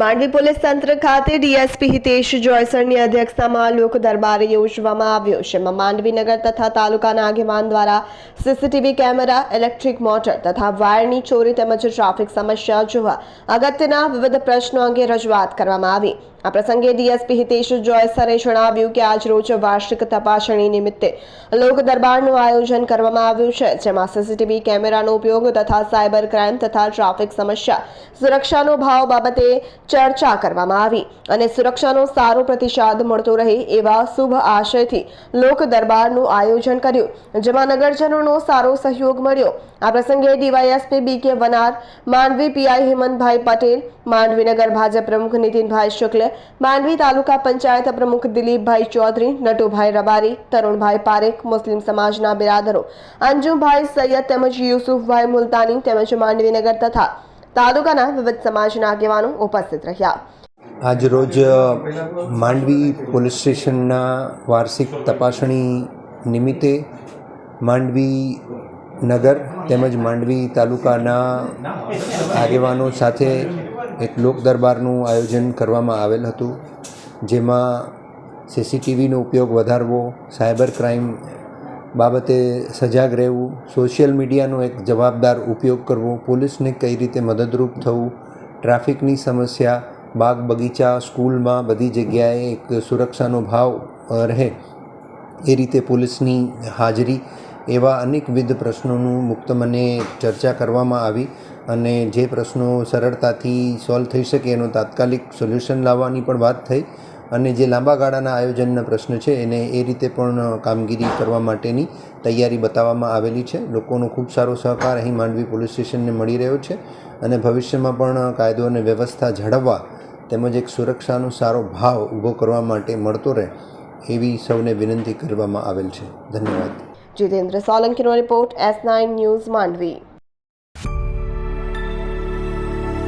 Mandvi police તંત્ર ખાતે DSP Hitesh જોયસરની અધ્યક્ષતામાં લોક દરબાર યોજવામાં આવ્યો છે. એમાં માંડવીનગર તથા તાલુકાના આગેવાન દ્વારા સીસીટીવી કેમેરા, ઇલેક્ટ્રિક મોટર તથા વાયરની ચોરી તેમજ ટ્રાફિક સમસ્યા જોવા અગત્યના વિવિધ પ્રશ્નો અંગે રજૂઆત કરવામાં આવી. આ પ્રસંગે ડીએસપી હિતેશ જોયસરે જણાવ્યું કે આજ રોજ વાર્ષિક તપાસણી નિમિત્તે લોક દરબારનું આયોજન કરવામાં આવ્યું છે, જેમાં સીસીટીવી કેમેરાનો ઉપયોગ તથા સાયબર ક્રાઇમ તથા ટ્રાફિક સમસ્યા સુરક્ષાનો ભાવ બાબતે ચર્ચા કરવામાં આવી અને સુરક્ષાનો સારો પ્રતિસાદ મળતો રહે એવા શુભ આશયથી લોક દરબારનું આયોજન કર્યું, જેમાં નગરજનોનો સારો સહયોગ મળ્યો. આ પ્રસંગે DYSP B K Vanar, Mandvi PI Hemantbhai Patel, માંડવીનગર Bhajap પ્રમુખ નીતિનભાઈ શુક્લ માંડવી તાલુકા પંચાયત પ્રમુખ દિલીપભાઈ ચૌધરી, નટુભાઈ રબારી, તરુણભાઈ પારેખ, મુસ્લિમ સમાજના બિરાદરો અંજુભાઈ સૈયદ તેમજ યુસુફભાઈ મુલતાની તેમજ માંડવીનગર તથા તાલુકાના વિવિધ સમાજના આગેવાનો ઉપસ્થિત રહ્યા. આજ રોજ માંડવી પોલીસ સ્ટેશનના વાર્ષિક તપાસણી નિમિત્તે માંડવી નગર તેમજ માંડવી તાલુકાના આગેવાનો સાથે એક લોક દરબારનું આયોજન કરવામાં આવેલ હતું, જેમાં સીસીટીવીનો ઉપયોગ વધારવો, સાયબર ક્રાઇમ બાબતે સજાગ રહેવું, સોશિયલ મીડિયાનો એક જવાબદાર ઉપયોગ કરવો, પોલીસને કઈ રીતે મદદરૂપ થવું, ટ્રાફિકની સમસ્યા, બાગ બગીચા, સ્કૂલમાં બધી જગ્યાએ એક સુરક્ષાનો ભાવ રહે, એ રીતે પોલીસની હાજરી એવા અનેકવિધ પ્રશ્નોનું મુક્ત મને ચર્ચા કરવામાં આવી. અને જે પ્રશ્નો સરળતાથી સોલ્વ થઈ શકે એનો તાત્કાલિક સોલ્યુશન લાવવાની પણ વાત થઈ. અને જે લાંબા ગાળાના આયોજનના પ્રશ્ન છે, એને એ રીતે પણ કામગીરી કરવા માટેની તૈયારી બતાવવામાં આવેલી છે. લોકોનો ખૂબ સારો સહકાર અહીં માંડવી પોલીસ સ્ટેશનને મળી રહ્યો છે અને ભવિષ્યમાં પણ કાયદો અને વ્યવસ્થા જાળવવા તેમજ એક સુરક્ષાનો સારો ભાવ ઊભો કરવા માટે મળતો રહે એવી સૌને વિનંતી કરવામાં આવેલ છે. ધન્યવાદ. Jitendra સોલંકીનો report S nine news Mandvi.